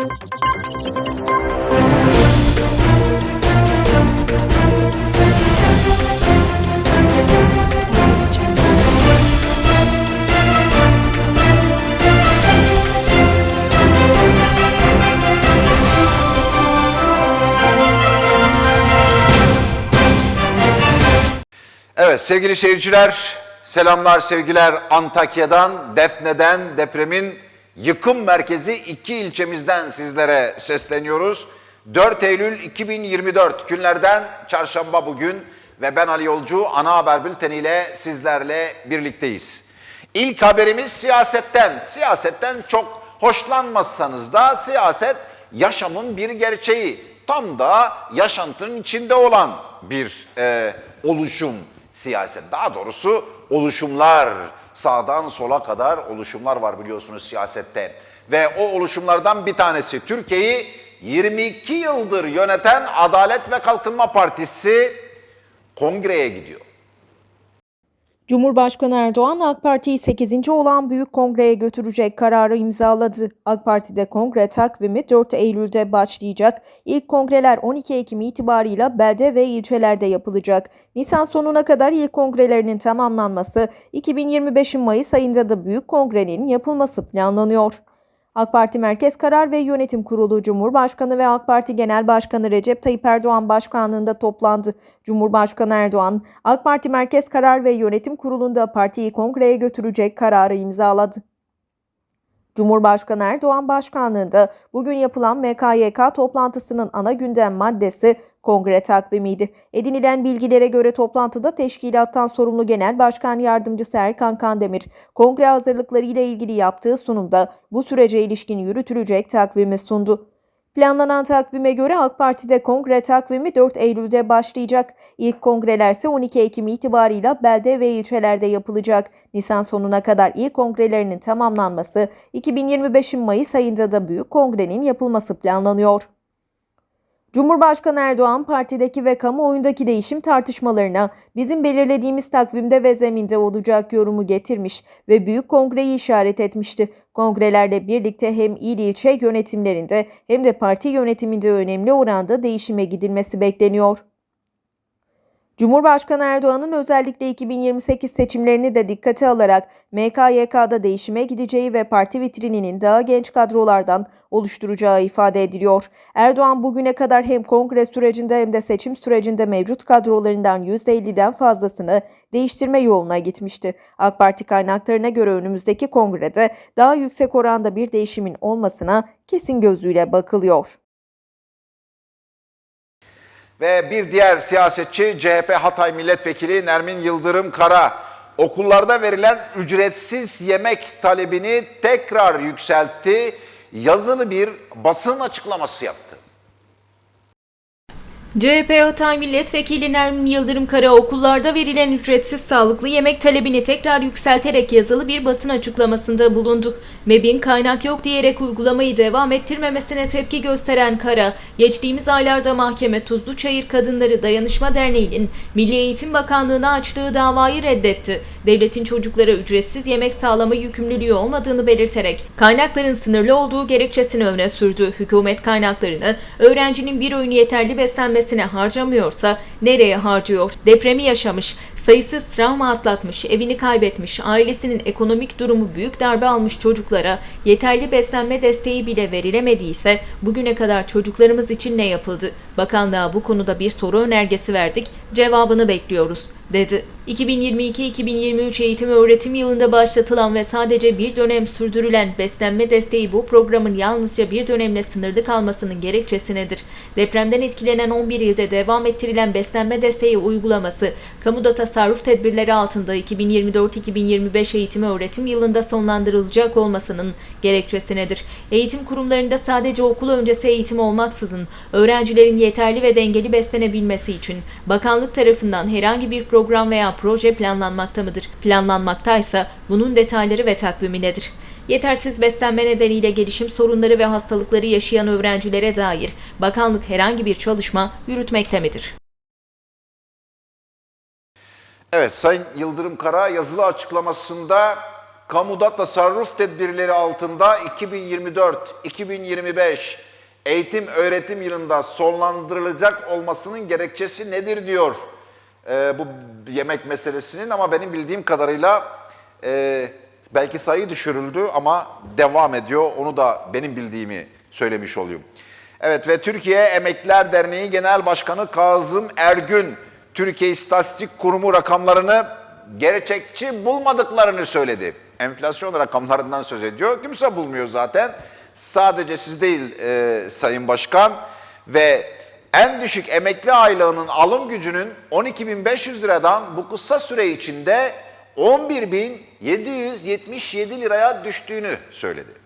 Evet sevgili seyirciler, selamlar sevgiler Antakya'dan, Defne'den, depremin yıkım merkezi iki ilçemizden sizlere sesleniyoruz. 4 Eylül 2024 günlerden çarşamba bugün ve ben Ali Yolcu ana haber bülteniyle sizlerle birlikteyiz. İlk haberimiz siyasetten. Siyasetten çok hoşlanmazsanız da siyaset yaşamın bir gerçeği. Tam da yaşantının içinde olan bir e, oluşum siyaset. Daha doğrusu oluşumlar. Sağdan sola kadar oluşumlar var biliyorsunuz siyasette. Ve o oluşumlardan bir tanesi Türkiye'yi 22 yıldır yöneten Adalet ve Kalkınma Partisi kongreye gidiyor. Cumhurbaşkanı Erdoğan AK Parti'yi 8. olan Büyük Kongre'ye götürecek kararı imzaladı. AK Parti'de kongre takvimi 4 Eylül'de başlayacak. İlk kongreler 12 Ekim itibarıyla belde ve ilçelerde yapılacak. Nisan sonuna kadar ilk kongrelerinin tamamlanması, 2025'in Mayıs ayında da Büyük Kongre'nin yapılması planlanıyor. AK Parti Merkez Karar ve Yönetim Kurulu Cumhurbaşkanı ve AK Parti Genel Başkanı Recep Tayyip Erdoğan başkanlığında toplandı. Cumhurbaşkanı Erdoğan, AK Parti Merkez Karar ve Yönetim Kurulu'nda partiyi kongreye götürecek kararı imzaladı. Cumhurbaşkanı Erdoğan başkanlığında bugün yapılan MKYK toplantısının ana gündem maddesi kongre takvimiydi. Edinilen bilgilere göre toplantıda teşkilattan sorumlu Genel Başkan Yardımcısı Erkan Kandemir, kongre hazırlıkları ile ilgili yaptığı sunumda bu sürece ilişkin yürütülecek takvimi sundu. Planlanan takvime göre AK Parti'de kongre takvimi 4 Eylül'de başlayacak. İlk kongreler ise 12 Ekim itibarıyla belde ve ilçelerde yapılacak. Nisan sonuna kadar ilk kongrelerinin tamamlanması, 2025'in Mayıs ayında da büyük kongrenin yapılması planlanıyor. Cumhurbaşkanı Erdoğan partideki ve kamuoyundaki değişim tartışmalarına bizim belirlediğimiz takvimde ve zeminde olacak yorumu getirmiş ve büyük kongreyi işaret etmişti. Kongrelerle birlikte hem il ilçe yönetimlerinde hem de parti yönetiminde önemli oranda değişime gidilmesi bekleniyor. Cumhurbaşkanı Erdoğan'ın özellikle 2028 seçimlerini de dikkate alarak MKYK'da değişime gideceği ve parti vitrininin daha genç kadrolardan oluşturacağı ifade ediliyor. Erdoğan bugüne kadar hem kongre sürecinde hem de seçim sürecinde mevcut kadrolarından %50'den fazlasını değiştirme yoluna gitmişti. AK Parti kaynaklarına göre önümüzdeki kongrede daha yüksek oranda bir değişimin olmasına kesin gözüyle bakılıyor. Ve bir diğer siyasetçi CHP Hatay Milletvekili Nermin Yıldırım Kara okullarda verilen ücretsiz yemek talebini tekrar yükseltti. Yazılı bir basın açıklaması yaptı. CHP Hatay Milletvekili Nermin Yıldırım Kara okullarda verilen ücretsiz sağlıklı yemek talebini tekrar yükselterek yazılı bir basın açıklamasında bulundu. MEB'in kaynak yok diyerek uygulamayı devam ettirmemesine tepki gösteren Kara, geçtiğimiz aylarda mahkeme Tuzlu Çayır Kadınları Dayanışma Derneği'nin Milli Eğitim Bakanlığı'na açtığı davayı reddetti. Devletin çocuklara ücretsiz yemek sağlama yükümlülüğü olmadığını belirterek kaynakların sınırlı olduğu gerekçesini öne sürdü. Hükümet kaynaklarını öğrencinin bir öğün yeterli beslenmesine harcamıyorsa nereye harcıyor? Depremi yaşamış, sayısız travma atlatmış, evini kaybetmiş, ailesinin ekonomik durumu büyük darbe almış çocuklara yeterli beslenme desteği bile verilemediyse bugüne kadar çocuklarımız için ne yapıldı? Bakanlığa bu konuda bir soru önergesi verdik, cevabını bekliyoruz dedi. 2022-2023 eğitim öğretim yılında başlatılan ve sadece bir dönem sürdürülen beslenme desteği bu programın yalnızca bir dönemle sınırlı kalmasının gerekçesi nedir? Depremden etkilenen 11 ilde devam ettirilen beslenme desteği uygulaması, kamuda tasarruf tedbirleri altında 2024-2025 eğitim öğretim yılında sonlandırılacak olmasının gerekçesi nedir? Eğitim kurumlarında sadece okul öncesi eğitim olmaksızın öğrencilerin yeterli ve dengeli beslenebilmesi için bakanlık tarafından herhangi bir program veya proje planlanmakta mıdır? Planlanmaktaysa bunun detayları ve takvimi nedir? Yetersiz beslenme nedeniyle gelişim sorunları ve hastalıkları yaşayan öğrencilere dair bakanlık herhangi bir çalışma yürütmekte midir? Evet Sayın Yıldırım Kara yazılı açıklamasında kamuda tasarruf tedbirleri altında 2024-2025 eğitim öğretim yılında sonlandırılacak olmasının gerekçesi nedir diyor e, bu yemek meselesinin ama benim bildiğim kadarıyla e, belki sayı düşürüldü ama devam ediyor. Onu da benim bildiğimi söylemiş olayım. Evet ve Türkiye Emekliler Derneği Genel Başkanı Kazım Ergün, Türkiye İstatistik Kurumu rakamlarını gerçekçi bulmadıklarını söyledi. Enflasyon rakamlarından söz ediyor. Kimse bulmuyor zaten. Sadece siz değil e, Sayın Başkan ve en düşük emekli aylığının alım gücünün 12.500 liradan bu kısa süre içinde 11.777 liraya düştüğünü söyledi.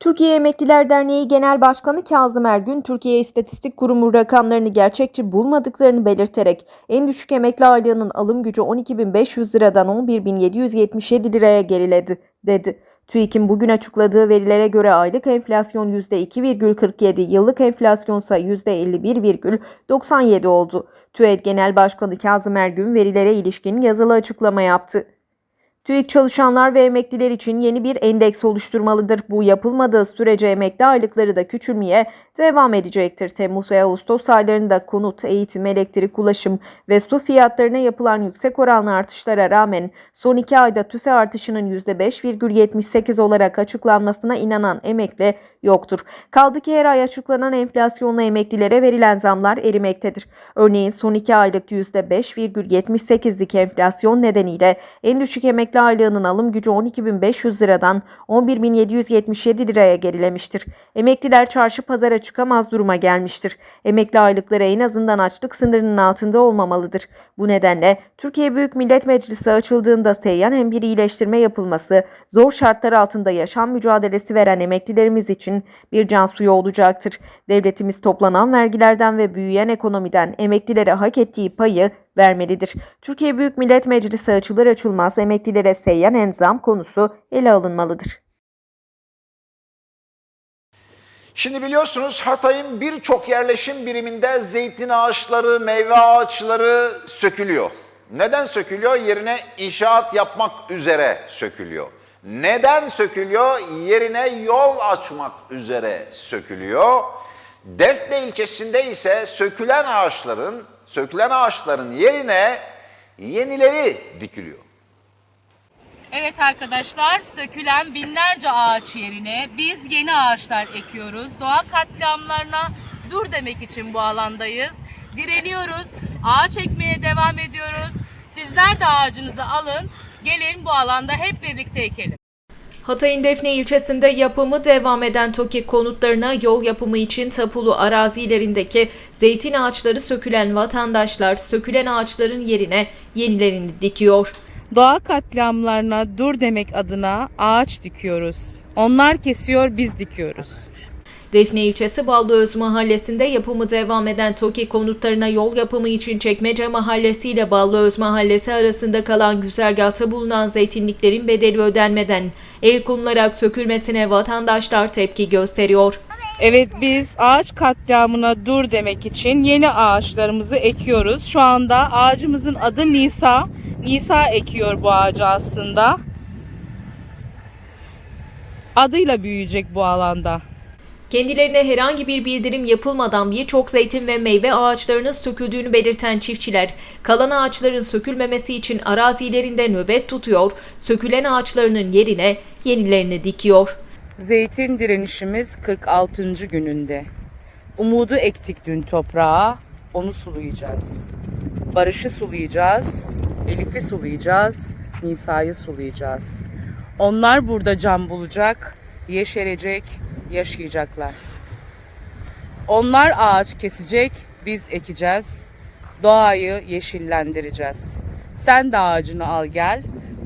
Türkiye Emekliler Derneği Genel Başkanı Kazım Ergün, Türkiye İstatistik Kurumu rakamlarını gerçekçi bulmadıklarını belirterek en düşük emekli aylığının alım gücü 12.500 liradan 11.777 liraya geriledi, dedi. TÜİK'in bugün açıkladığı verilere göre aylık enflasyon %2,47, yıllık enflasyonsa %51,97 oldu. TÜİK Genel Başkanı Kazım Ergün verilere ilişkin yazılı açıklama yaptı. TÜİK çalışanlar ve emekliler için yeni bir endeks oluşturmalıdır. Bu yapılmadığı sürece emekli aylıkları da küçülmeye devam edecektir. Temmuz ve Ağustos aylarında konut, eğitim, elektrik, ulaşım ve su fiyatlarına yapılan yüksek oranlı artışlara rağmen son iki ayda tüfe artışının %5,78 olarak açıklanmasına inanan emekli yoktur. Kaldı ki her ay açıklanan enflasyonla emeklilere verilen zamlar erimektedir. Örneğin son iki aylık %5,78'lik enflasyon nedeniyle en düşük emekli aylığının alım gücü 12.500 liradan 11.777 liraya gerilemiştir. Emekliler çarşı pazara çıkamaz duruma gelmiştir. Emekli aylıkları en azından açlık sınırının altında olmamalıdır. Bu nedenle Türkiye Büyük Millet Meclisi açıldığında seyyan hem bir iyileştirme yapılması, zor şartlar altında yaşam mücadelesi veren emeklilerimiz için bir can suyu olacaktır. Devletimiz toplanan vergilerden ve büyüyen ekonomiden emeklilere hak ettiği payı vermelidir. Türkiye Büyük Millet Meclisi açılır açılmaz emeklilere seyyan enzam konusu ele alınmalıdır. Şimdi biliyorsunuz Hatay'ın birçok yerleşim biriminde zeytin ağaçları, meyve ağaçları sökülüyor. Neden sökülüyor? Yerine inşaat yapmak üzere sökülüyor. Neden sökülüyor? Yerine yol açmak üzere sökülüyor. Defne ilçesinde ise sökülen ağaçların, sökülen ağaçların yerine yenileri dikiliyor. Evet arkadaşlar sökülen binlerce ağaç yerine biz yeni ağaçlar ekiyoruz. Doğa katliamlarına dur demek için bu alandayız. Direniyoruz. Ağaç ekmeye devam ediyoruz. Sizler de ağacınızı alın. Gelin bu alanda hep birlikte ekelim. Hatay'ın Defne ilçesinde yapımı devam eden TOKİ konutlarına yol yapımı için tapulu arazilerindeki zeytin ağaçları sökülen vatandaşlar sökülen ağaçların yerine yenilerini dikiyor. Doğa katliamlarına dur demek adına ağaç dikiyoruz. Onlar kesiyor biz dikiyoruz. Defne ilçesi Ballıöz mahallesinde yapımı devam eden TOKİ konutlarına yol yapımı için Çekmece mahallesi ile Ballıöz mahallesi arasında kalan güzergahta bulunan zeytinliklerin bedeli ödenmeden el konularak sökülmesine vatandaşlar tepki gösteriyor. Evet biz ağaç katliamına dur demek için yeni ağaçlarımızı ekiyoruz. Şu anda ağacımızın adı Nisa. Nisa ekiyor bu ağacı aslında. Adıyla büyüyecek bu alanda. Kendilerine herhangi bir bildirim yapılmadan birçok zeytin ve meyve ağaçlarının söküldüğünü belirten çiftçiler, kalan ağaçların sökülmemesi için arazilerinde nöbet tutuyor, sökülen ağaçlarının yerine yenilerini dikiyor. Zeytin direnişimiz 46. gününde. Umudu ektik dün toprağa, onu sulayacağız. Barış'ı sulayacağız, Elif'i sulayacağız, Nisa'yı sulayacağız. Onlar burada can bulacak, yeşerecek, yaşayacaklar. Onlar ağaç kesecek, biz ekeceğiz. Doğayı yeşillendireceğiz. Sen de ağacını al gel.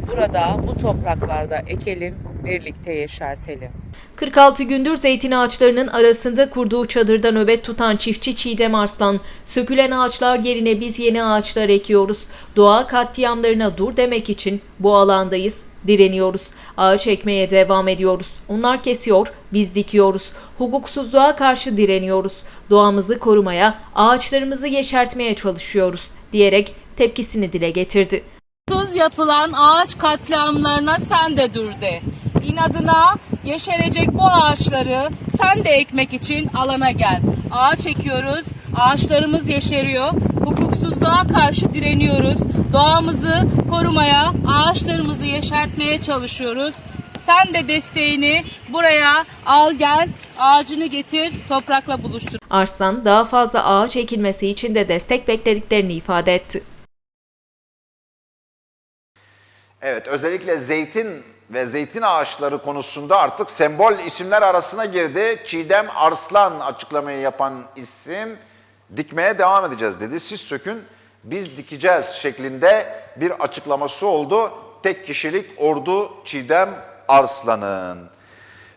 Burada bu topraklarda ekelim, birlikte yeşertelim. 46 gündür zeytin ağaçlarının arasında kurduğu çadırda nöbet tutan çiftçi Çiğdem Arslan, sökülen ağaçlar yerine biz yeni ağaçlar ekiyoruz. Doğa katliamlarına dur demek için bu alandayız, direniyoruz. Ağaç ekmeye devam ediyoruz. Onlar kesiyor, biz dikiyoruz. Hukuksuzluğa karşı direniyoruz. Doğamızı korumaya, ağaçlarımızı yeşertmeye çalışıyoruz diyerek tepkisini dile getirdi. Tuz yapılan ağaç katliamlarına sen de dur de. İnadına yeşerecek bu ağaçları sen de ekmek için alana gel. Ağaç ekiyoruz, ağaçlarımız yeşeriyor. Hukuksuzluğa karşı direniyoruz. Doğamızı korumaya, ağaçlarımızı yeşertmeye çalışıyoruz. Sen de desteğini buraya al gel, ağacını getir, toprakla buluştur. Arslan daha fazla ağaç ekilmesi için de destek beklediklerini ifade etti. Evet özellikle zeytin ve zeytin ağaçları konusunda artık sembol isimler arasına girdi. Çiğdem Arslan açıklamayı yapan isim dikmeye devam edeceğiz dedi. Siz sökün biz dikeceğiz şeklinde bir açıklaması oldu. Tek kişilik ordu Çiğdem Arslan'ın.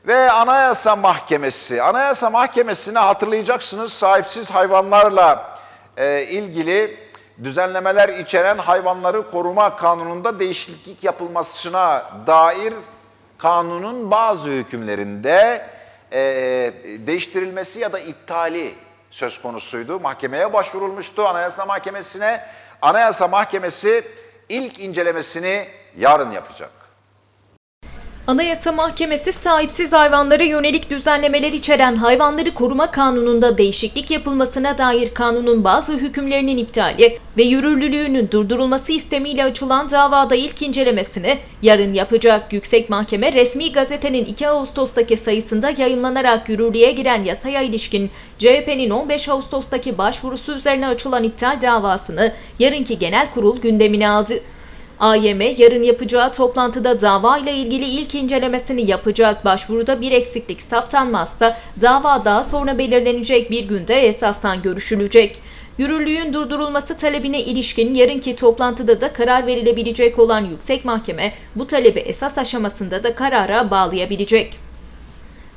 Ve Anayasa Mahkemesi. Anayasa Mahkemesi'ne hatırlayacaksınız sahipsiz hayvanlarla e, ilgili düzenlemeler içeren hayvanları koruma kanununda değişiklik yapılmasına dair kanunun bazı hükümlerinde e, değiştirilmesi ya da iptali söz konusuydu. Mahkemeye başvurulmuştu Anayasa Mahkemesi'ne. Anayasa Mahkemesi ilk incelemesini yarın yapacak. Anayasa Mahkemesi sahipsiz hayvanlara yönelik düzenlemeler içeren hayvanları koruma kanununda değişiklik yapılmasına dair kanunun bazı hükümlerinin iptali ve yürürlülüğünün durdurulması istemiyle açılan davada ilk incelemesini yarın yapacak. Yüksek Mahkeme resmi gazetenin 2 Ağustos'taki sayısında yayınlanarak yürürlüğe giren yasaya ilişkin CHP'nin 15 Ağustos'taki başvurusu üzerine açılan iptal davasını yarınki genel kurul gündemine aldı. AYM yarın yapacağı toplantıda dava ile ilgili ilk incelemesini yapacak. Başvuruda bir eksiklik saptanmazsa dava daha sonra belirlenecek bir günde esastan görüşülecek. Yürürlüğün durdurulması talebine ilişkin yarınki toplantıda da karar verilebilecek olan Yüksek Mahkeme bu talebi esas aşamasında da karara bağlayabilecek.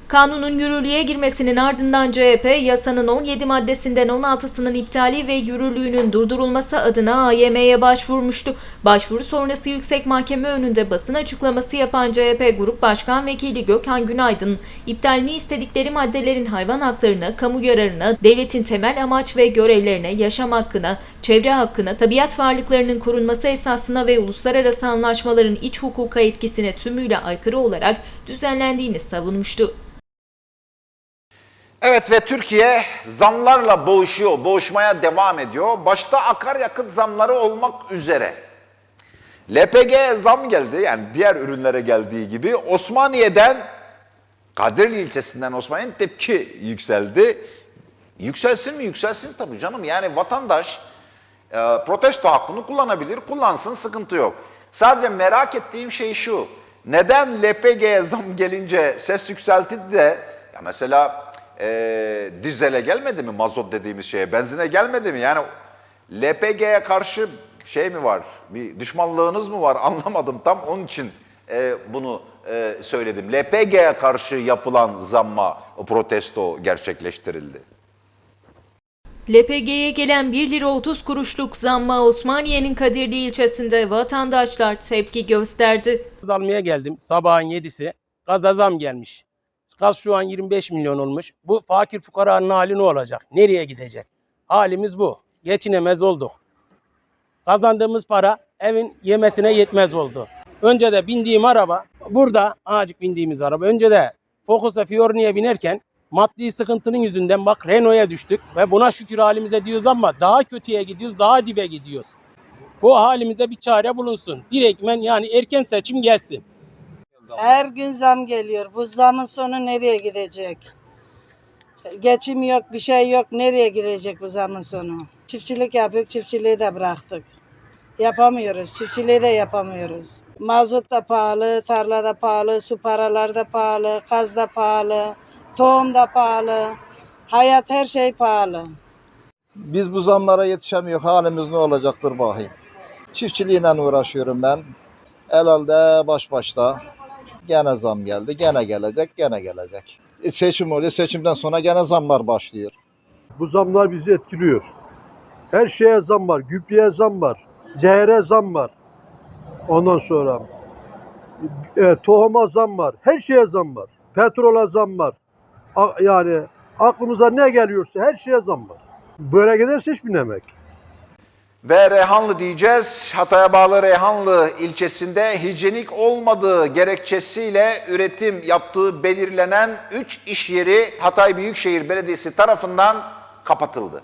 Kanunun yürürlüğe girmesinin ardından CHP yasanın 17 maddesinden 16'sının iptali ve yürürlüğünün durdurulması adına AYM'ye başvurmuştu. Başvuru sonrası Yüksek Mahkeme önünde basın açıklaması yapan CHP Grup Başkan Vekili Gökhan Günaydın, iptalini istedikleri maddelerin hayvan haklarına, kamu yararına, devletin temel amaç ve görevlerine, yaşam hakkına, çevre hakkına, tabiat varlıklarının korunması esasına ve uluslararası anlaşmaların iç hukuka etkisine tümüyle aykırı olarak düzenlendiğini savunmuştu. Evet ve Türkiye zamlarla boğuşuyor, boğuşmaya devam ediyor. Başta akaryakıt zamları olmak üzere. LPG zam geldi yani diğer ürünlere geldiği gibi Osmaniye'den Kadirli ilçesinden Osmaniye'nin tepki yükseldi. Yükselsin mi? Yükselsin tabii canım. Yani vatandaş e, protesto hakkını kullanabilir, kullansın sıkıntı yok. Sadece merak ettiğim şey şu. Neden LPG'ye zam gelince ses yükseltildi de ya mesela e, dizele gelmedi mi mazot dediğimiz şeye, benzine gelmedi mi? Yani LPG'ye karşı şey mi var, bir düşmanlığınız mı var anlamadım tam onun için e, bunu e, söyledim. LPG'ye karşı yapılan zamma o protesto gerçekleştirildi. LPG'ye gelen 1 lira 30 kuruşluk zamma Osmaniye'nin Kadirli ilçesinde vatandaşlar tepki gösterdi. Gaz almaya geldim sabahın 7'si. Gaza zam gelmiş. Gaz şu an 25 milyon olmuş. Bu fakir fukaranın hali ne olacak? Nereye gidecek? Halimiz bu. Geçinemez olduk. Kazandığımız para evin yemesine yetmez oldu. Önce de bindiğim araba, burada ağacık bindiğimiz araba. Önce de Focus'a Fiorni'ye binerken maddi sıkıntının yüzünden bak Renault'a düştük. Ve buna şükür halimize diyoruz ama daha kötüye gidiyoruz, daha dibe gidiyoruz. Bu halimize bir çare bulunsun. Direktmen yani erken seçim gelsin. Her gün zam geliyor. Bu zamın sonu nereye gidecek? Geçim yok, bir şey yok. Nereye gidecek bu zamın sonu? Çiftçilik yapıyoruz, çiftçiliği de bıraktık. Yapamıyoruz, çiftçiliği de yapamıyoruz. Mazot da pahalı, tarla da pahalı, su paralar da pahalı, kaz da pahalı, tohum da pahalı. Hayat her şey pahalı. Biz bu zamlara yetişemiyor. Halimiz ne olacaktır bakayım. Çiftçiliğiyle uğraşıyorum ben. Herhalde baş başta. Gene zam geldi. Gene gelecek. Gene gelecek. E, seçim oluyor. Seçimden sonra gene zamlar başlıyor. Bu zamlar bizi etkiliyor. Her şeye zam var. Gübreye zam var. Zehre zam var. Ondan sonra e, tohuma zam var. Her şeye zam var. Petrola zam var. A- yani aklımıza ne geliyorsa her şeye zam var. Böyle giderse hiç binemek. Ve Reyhanlı diyeceğiz. Hatay'a bağlı Reyhanlı ilçesinde hijyenik olmadığı gerekçesiyle üretim yaptığı belirlenen 3 iş yeri Hatay Büyükşehir Belediyesi tarafından kapatıldı.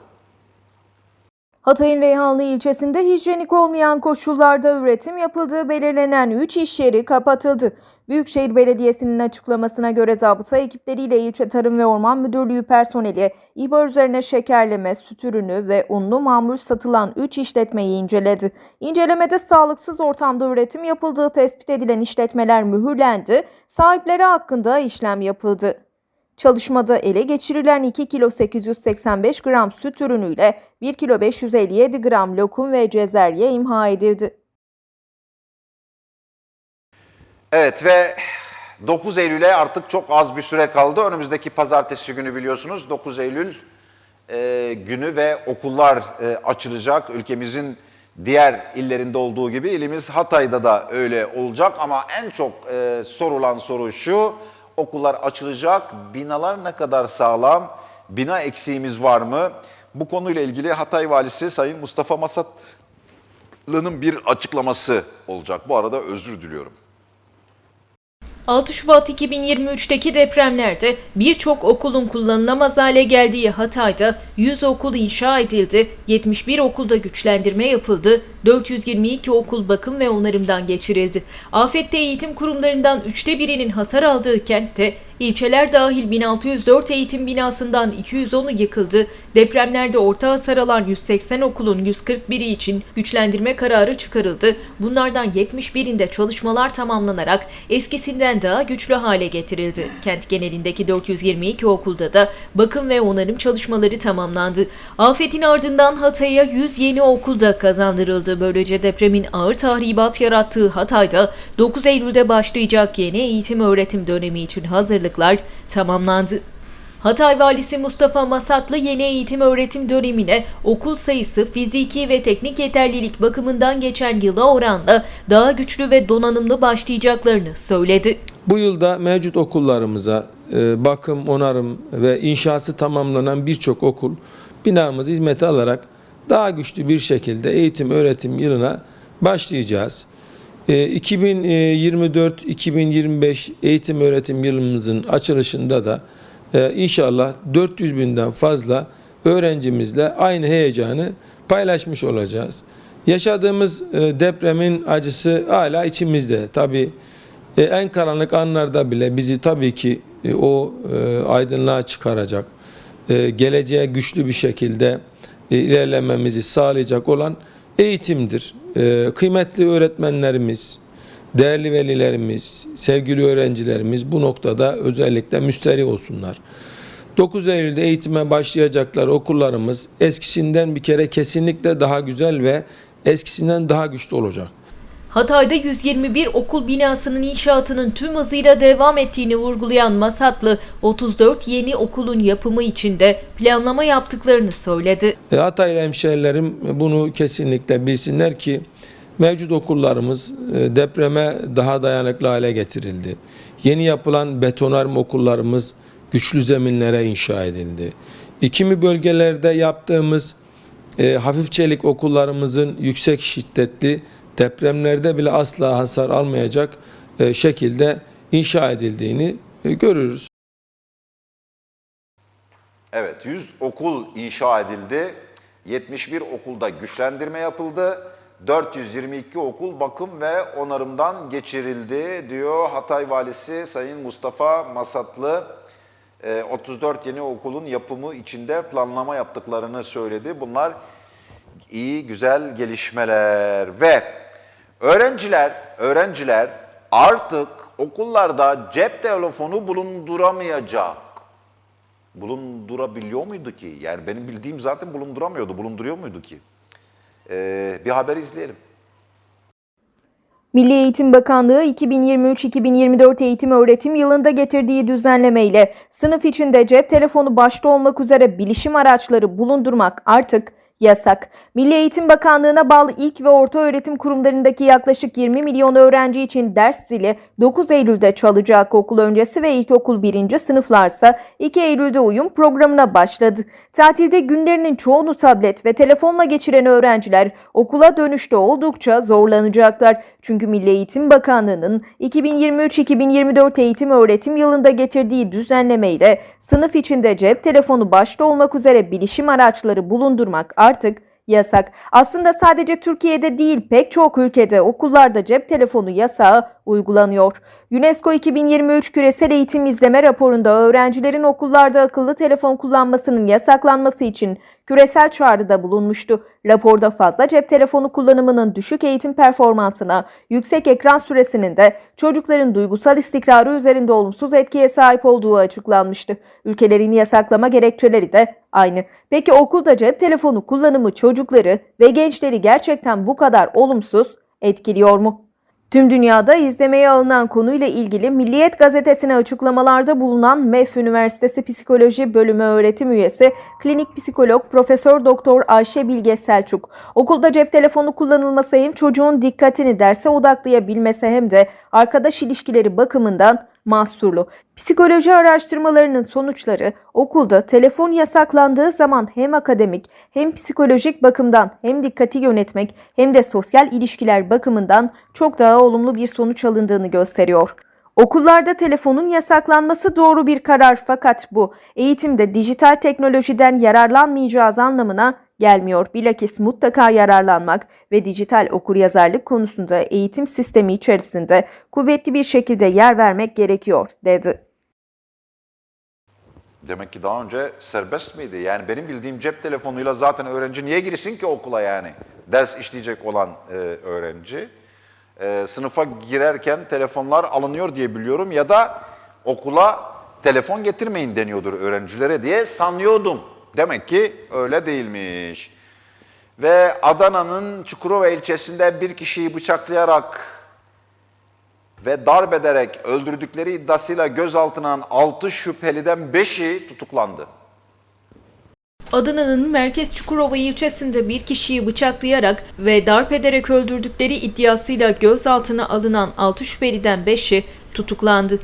Hatay'ın Reyhanlı ilçesinde hijyenik olmayan koşullarda üretim yapıldığı belirlenen 3 iş yeri kapatıldı. Büyükşehir Belediyesi'nin açıklamasına göre zabıta ekipleriyle ilçe Tarım ve Orman Müdürlüğü personeli ihbar üzerine şekerleme, süt ürünü ve unlu mamul satılan 3 işletmeyi inceledi. İncelemede sağlıksız ortamda üretim yapıldığı tespit edilen işletmeler mühürlendi, sahipleri hakkında işlem yapıldı. Çalışmada ele geçirilen 2 kilo 885 gram süt ürünüyle 1 kilo 557 gram lokum ve cezerye imha edildi. Evet ve 9 Eylül'e artık çok az bir süre kaldı. Önümüzdeki pazartesi günü biliyorsunuz 9 Eylül e, günü ve okullar e, açılacak. Ülkemizin diğer illerinde olduğu gibi ilimiz Hatay'da da öyle olacak. Ama en çok e, sorulan soru şu, okullar açılacak, binalar ne kadar sağlam, bina eksiğimiz var mı? Bu konuyla ilgili Hatay Valisi Sayın Mustafa Masatlı'nın bir açıklaması olacak. Bu arada özür diliyorum. 6 Şubat 2023'teki depremlerde birçok okulun kullanılamaz hale geldiği Hatay'da 100 okul inşa edildi, 71 okulda güçlendirme yapıldı, 422 okul bakım ve onarımdan geçirildi. Afette eğitim kurumlarından üçte birinin hasar aldığı kentte ilçeler dahil 1604 eğitim binasından 210'u yıkıldı. Depremlerde orta hasar alan 180 okulun 141'i için güçlendirme kararı çıkarıldı. Bunlardan 71'inde çalışmalar tamamlanarak eskisinden daha güçlü hale getirildi. Kent genelindeki 422 okulda da bakım ve onarım çalışmaları tamamlandı. Afetin ardından Hatay'a 100 yeni okul da kazandırıldı. Böylece depremin ağır tahribat yarattığı Hatay'da 9 Eylül'de başlayacak yeni eğitim öğretim dönemi için hazırlıklar tamamlandı. Hatay Valisi Mustafa Masatlı yeni eğitim öğretim dönemine okul sayısı, fiziki ve teknik yeterlilik bakımından geçen yıla oranla daha güçlü ve donanımlı başlayacaklarını söyledi. Bu yılda mevcut okullarımıza e, bakım, onarım ve inşası tamamlanan birçok okul binamızı hizmete alarak daha güçlü bir şekilde eğitim öğretim yılına başlayacağız. E, 2024-2025 eğitim öğretim yılımızın açılışında da e, inşallah 400 binden fazla öğrencimizle aynı heyecanı paylaşmış olacağız. Yaşadığımız e, depremin acısı hala içimizde. Tabii e, en karanlık anlarda bile bizi tabii ki e, o e, aydınlığa çıkaracak, e, geleceğe güçlü bir şekilde e, ilerlememizi sağlayacak olan eğitimdir. E, kıymetli öğretmenlerimiz, değerli velilerimiz, sevgili öğrencilerimiz bu noktada özellikle müsterih olsunlar. 9 Eylül'de eğitime başlayacaklar okullarımız eskisinden bir kere kesinlikle daha güzel ve eskisinden daha güçlü olacak. Hatay'da 121 okul binasının inşaatının tüm hızıyla devam ettiğini vurgulayan Masatlı, 34 yeni okulun yapımı için de planlama yaptıklarını söyledi. E, Hataylı hemşehrilerim bunu kesinlikle bilsinler ki mevcut okullarımız e, depreme daha dayanıklı hale getirildi. Yeni yapılan betonarme okullarımız güçlü zeminlere inşa edildi. E, Kimi bölgelerde yaptığımız e, hafif çelik okullarımızın yüksek şiddetli depremlerde bile asla hasar almayacak e, şekilde inşa edildiğini e, görürüz. Evet 100 okul inşa edildi. 71 okulda güçlendirme yapıldı. 422 okul bakım ve onarımdan geçirildi diyor Hatay Valisi Sayın Mustafa Masatlı. Ee, 34 yeni okulun yapımı içinde planlama yaptıklarını söyledi. Bunlar iyi güzel gelişmeler ve öğrenciler öğrenciler artık okullarda cep telefonu bulunduramayacak bulundurabiliyor muydu ki? Yani benim bildiğim zaten bulunduramıyordu. Bulunduruyor muydu ki? Ee, bir haber izleyelim. Milli Eğitim Bakanlığı 2023-2024 eğitim öğretim yılında getirdiği düzenlemeyle sınıf içinde cep telefonu başta olmak üzere bilişim araçları bulundurmak artık yasak. Milli Eğitim Bakanlığı'na bağlı ilk ve orta öğretim kurumlarındaki yaklaşık 20 milyon öğrenci için ders zili 9 Eylül'de çalacak. Okul öncesi ve ilkokul 1. sınıflarsa 2 Eylül'de uyum programına başladı. Tatilde günlerinin çoğunu tablet ve telefonla geçiren öğrenciler okula dönüşte oldukça zorlanacaklar. Çünkü Milli Eğitim Bakanlığı'nın 2023-2024 eğitim öğretim yılında getirdiği düzenlemeyle sınıf içinde cep telefonu başta olmak üzere bilişim araçları bulundurmak artık yasak. Aslında sadece Türkiye'de değil pek çok ülkede okullarda cep telefonu yasağı uygulanıyor. UNESCO 2023 Küresel Eğitim İzleme raporunda öğrencilerin okullarda akıllı telefon kullanmasının yasaklanması için küresel çağrıda bulunmuştu. Raporda fazla cep telefonu kullanımının düşük eğitim performansına, yüksek ekran süresinin de çocukların duygusal istikrarı üzerinde olumsuz etkiye sahip olduğu açıklanmıştı. Ülkelerin yasaklama gerekçeleri de aynı. Peki okulda cep telefonu kullanımı çocukları ve gençleri gerçekten bu kadar olumsuz etkiliyor mu? Tüm dünyada izlemeye alınan konuyla ilgili Milliyet gazetesine açıklamalarda bulunan MEF Üniversitesi Psikoloji Bölümü öğretim üyesi klinik psikolog Profesör Doktor Ayşe Bilge Selçuk, okulda cep telefonu kullanılması hem çocuğun dikkatini derse odaklayabilmesi hem de arkadaş ilişkileri bakımından mahsurlu. Psikoloji araştırmalarının sonuçları okulda telefon yasaklandığı zaman hem akademik hem psikolojik bakımdan hem dikkati yönetmek hem de sosyal ilişkiler bakımından çok daha olumlu bir sonuç alındığını gösteriyor. Okullarda telefonun yasaklanması doğru bir karar fakat bu eğitimde dijital teknolojiden yararlanmayacağız anlamına gelmiyor. Bilakis mutlaka yararlanmak ve dijital okuryazarlık konusunda eğitim sistemi içerisinde kuvvetli bir şekilde yer vermek gerekiyor, dedi. Demek ki daha önce serbest miydi? Yani benim bildiğim cep telefonuyla zaten öğrenci niye girsin ki okula yani? Ders işleyecek olan e, öğrenci. E, sınıfa girerken telefonlar alınıyor diye biliyorum ya da okula telefon getirmeyin deniyordur öğrencilere diye sanıyordum. Demek ki öyle değilmiş. Ve Adana'nın Çukurova ilçesinde bir kişiyi bıçaklayarak ve darp ederek öldürdükleri iddiasıyla gözaltına alınan 6 şüpheliden 5'i tutuklandı. Adana'nın Merkez Çukurova ilçesinde bir kişiyi bıçaklayarak ve darp ederek öldürdükleri iddiasıyla gözaltına alınan 6 şüpheliden 5'i tutuklandı.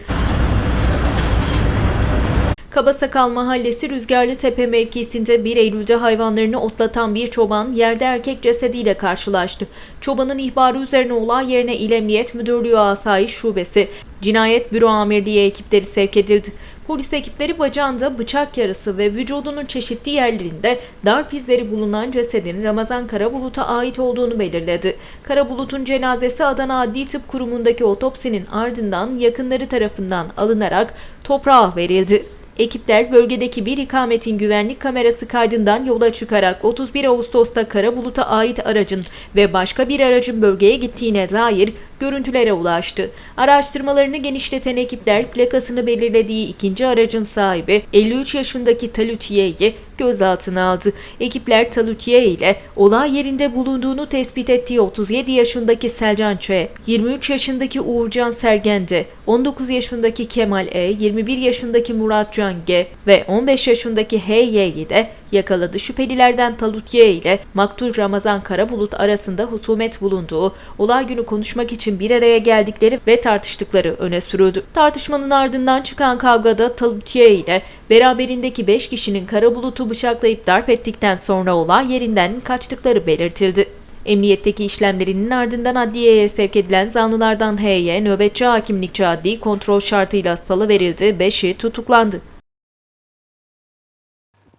Kabasakal Mahallesi Rüzgarlı Tepe mevkisinde 1 Eylül'de hayvanlarını otlatan bir çoban yerde erkek cesediyle karşılaştı. Çobanın ihbarı üzerine olay yerine İl Emniyet Müdürlüğü Asayiş Şubesi, Cinayet Büro Amirliği ekipleri sevk edildi. Polis ekipleri bacağında bıçak yarası ve vücudunun çeşitli yerlerinde darp izleri bulunan cesedin Ramazan Karabulut'a ait olduğunu belirledi. Karabulut'un cenazesi Adana Adli Tıp Kurumu'ndaki otopsinin ardından yakınları tarafından alınarak toprağa verildi. Ekipler bölgedeki bir ikametin güvenlik kamerası kaydından yola çıkarak 31 Ağustos'ta Karabulut'a ait aracın ve başka bir aracın bölgeye gittiğine dair görüntülere ulaştı. Araştırmalarını genişleten ekipler plakasını belirlediği ikinci aracın sahibi 53 yaşındaki Talutiye'yi gözaltına aldı. Ekipler Talutiye ile olay yerinde bulunduğunu tespit ettiği 37 yaşındaki Selcan Ç, 23 yaşındaki Uğurcan Sergende, 19 yaşındaki Kemal E, 21 yaşındaki Murat Can G ve 15 yaşındaki HY'yi de yakaladı. Şüphelilerden Talutiye ile Maktul Ramazan Karabulut arasında husumet bulunduğu, olay günü konuşmak için bir araya geldikleri ve tartıştıkları öne sürüldü. Tartışmanın ardından çıkan kavgada Talutiye ile beraberindeki 5 kişinin Karabulut'u bıçaklayıp darp ettikten sonra olay yerinden kaçtıkları belirtildi. Emniyetteki işlemlerinin ardından adliyeye sevk edilen zanlılardan H'ye nöbetçi hakimlikçi adli kontrol şartıyla salı verildi, 5'i tutuklandı.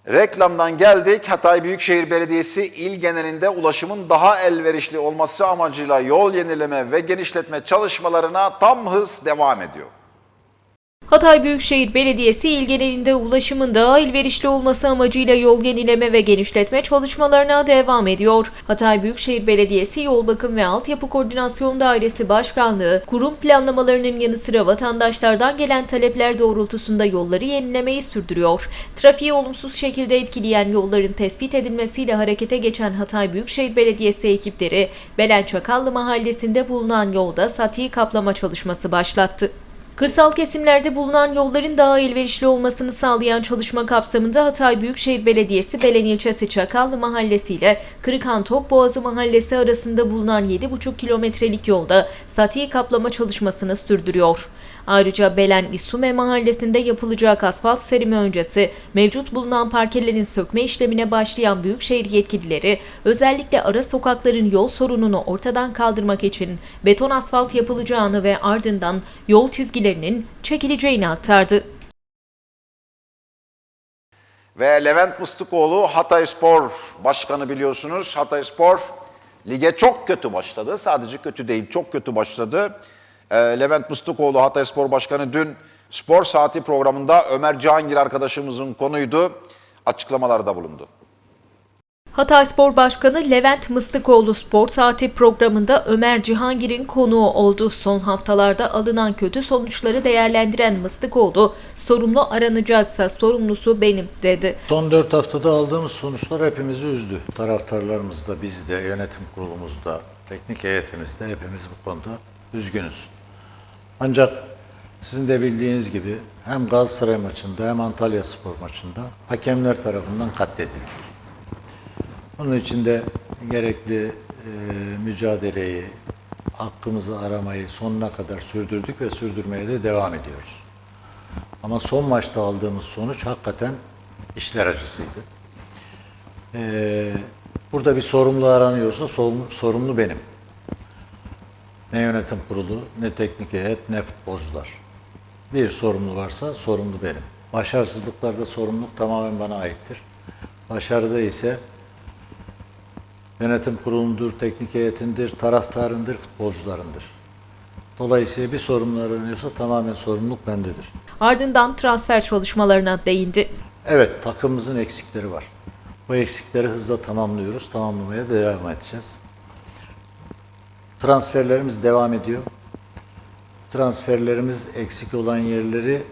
Reklamdan geldik. Hatay Büyükşehir Belediyesi il genelinde ulaşımın daha elverişli olması amacıyla yol yenileme ve genişletme çalışmalarına tam hız devam ediyor. Hatay Büyükşehir Belediyesi il genelinde ulaşımın daha elverişli olması amacıyla yol yenileme ve genişletme çalışmalarına devam ediyor. Hatay Büyükşehir Belediyesi Yol Bakım ve Altyapı Koordinasyon Dairesi Başkanlığı, kurum planlamalarının yanı sıra vatandaşlardan gelen talepler doğrultusunda yolları yenilemeyi sürdürüyor. Trafiği olumsuz şekilde etkileyen yolların tespit edilmesiyle harekete geçen Hatay Büyükşehir Belediyesi ekipleri, Belen Çakallı Mahallesi'nde bulunan yolda sati kaplama çalışması başlattı. Kırsal kesimlerde bulunan yolların daha elverişli olmasını sağlayan çalışma kapsamında Hatay Büyükşehir Belediyesi Belen ilçesi Çakallı Mahallesi ile Kırıkhan Topboğazı Mahallesi arasında bulunan 7,5 kilometrelik yolda sati kaplama çalışmasını sürdürüyor. Ayrıca Belen İsume Mahallesi'nde yapılacak asfalt serimi öncesi mevcut bulunan parkelerin sökme işlemine başlayan Büyükşehir yetkilileri özellikle ara sokakların yol sorununu ortadan kaldırmak için beton asfalt yapılacağını ve ardından yol çizgilerinin çekileceğini aktardı. Ve Levent Mıstıkoğlu Hatay Spor Başkanı biliyorsunuz. Hatay Spor lige çok kötü başladı. Sadece kötü değil çok kötü başladı. Ee, Levent Mıstıkoğlu Hatay Spor Başkanı dün Spor Saati programında Ömer Cihangir arkadaşımızın konuydu. Açıklamalarda bulundu. Hatay Spor Başkanı Levent Mıstıkoğlu Spor Saati programında Ömer Cihangir'in konuğu oldu. Son haftalarda alınan kötü sonuçları değerlendiren Mıstıkoğlu, sorumlu aranacaksa sorumlusu benim dedi. Son 4 haftada aldığımız sonuçlar hepimizi üzdü. Taraftarlarımız da, biz de, yönetim kurulumuzda, teknik heyetimizde hepimiz bu konuda üzgünüz. Ancak sizin de bildiğiniz gibi hem Galatasaray maçında hem Antalya Spor maçında hakemler tarafından katledildik. Onun için de gerekli e, mücadeleyi, hakkımızı aramayı sonuna kadar sürdürdük ve sürdürmeye de devam ediyoruz. Ama son maçta aldığımız sonuç hakikaten işler acısıydı. Ee, burada bir sorumlu aranıyorsa sorumlu, sorumlu benim. Ne yönetim kurulu, ne teknik heyet, ne futbolcular. Bir sorumlu varsa sorumlu benim. Başarısızlıklarda sorumluluk tamamen bana aittir. Başarıda ise yönetim kurulundur, teknik heyetindir, taraftarındır, futbolcularındır. Dolayısıyla bir sorumlu aranıyorsa tamamen sorumluluk bendedir. Ardından transfer çalışmalarına değindi. Evet, takımımızın eksikleri var. Bu eksikleri hızla tamamlıyoruz. Tamamlamaya devam edeceğiz. Transferlerimiz devam ediyor. Transferlerimiz eksik olan yerleri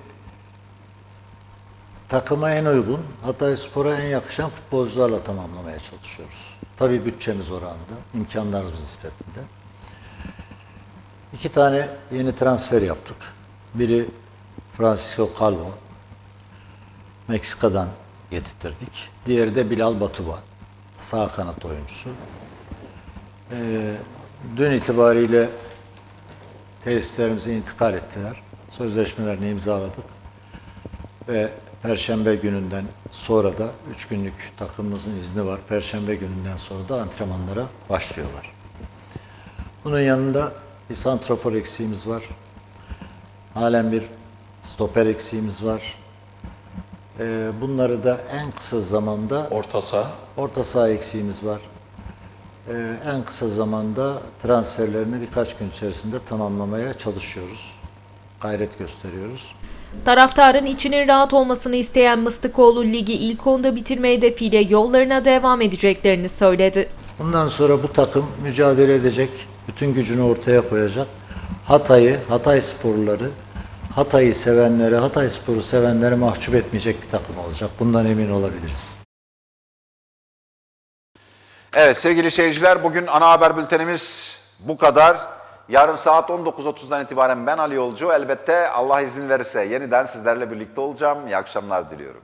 takıma en uygun, Hatay Spor'a en yakışan futbolcularla tamamlamaya çalışıyoruz. Tabii bütçemiz oranında, imkanlarımız nispetinde. İki tane yeni transfer yaptık. Biri Francisco Calvo, Meksika'dan getirttirdik. Diğeri de Bilal Batuba, sağ kanat oyuncusu. Ee, dün itibariyle tesislerimize intikal ettiler. Sözleşmelerini imzaladık. Ve Perşembe gününden sonra da 3 günlük takımımızın izni var. Perşembe gününden sonra da antrenmanlara başlıyorlar. Bunun yanında bir santrafor eksiğimiz var. Halen bir stoper eksiğimiz var. Ee, bunları da en kısa zamanda Orta saha. orta saha eksiğimiz var. Ee, en kısa zamanda transferlerini birkaç gün içerisinde tamamlamaya çalışıyoruz. Gayret gösteriyoruz. Taraftarın içinin rahat olmasını isteyen Mıstıkoğlu ligi ilk onda bitirme hedefiyle yollarına devam edeceklerini söyledi. Bundan sonra bu takım mücadele edecek, bütün gücünü ortaya koyacak. Hatay'ı, Hatay sporları, Hatay'ı sevenleri, Hatay sporu sevenleri mahcup etmeyecek bir takım olacak. Bundan emin olabiliriz. Evet sevgili seyirciler bugün ana haber bültenimiz bu kadar. Yarın saat 19.30'dan itibaren ben Ali Yolcu. Elbette Allah izin verirse yeniden sizlerle birlikte olacağım. İyi akşamlar diliyorum.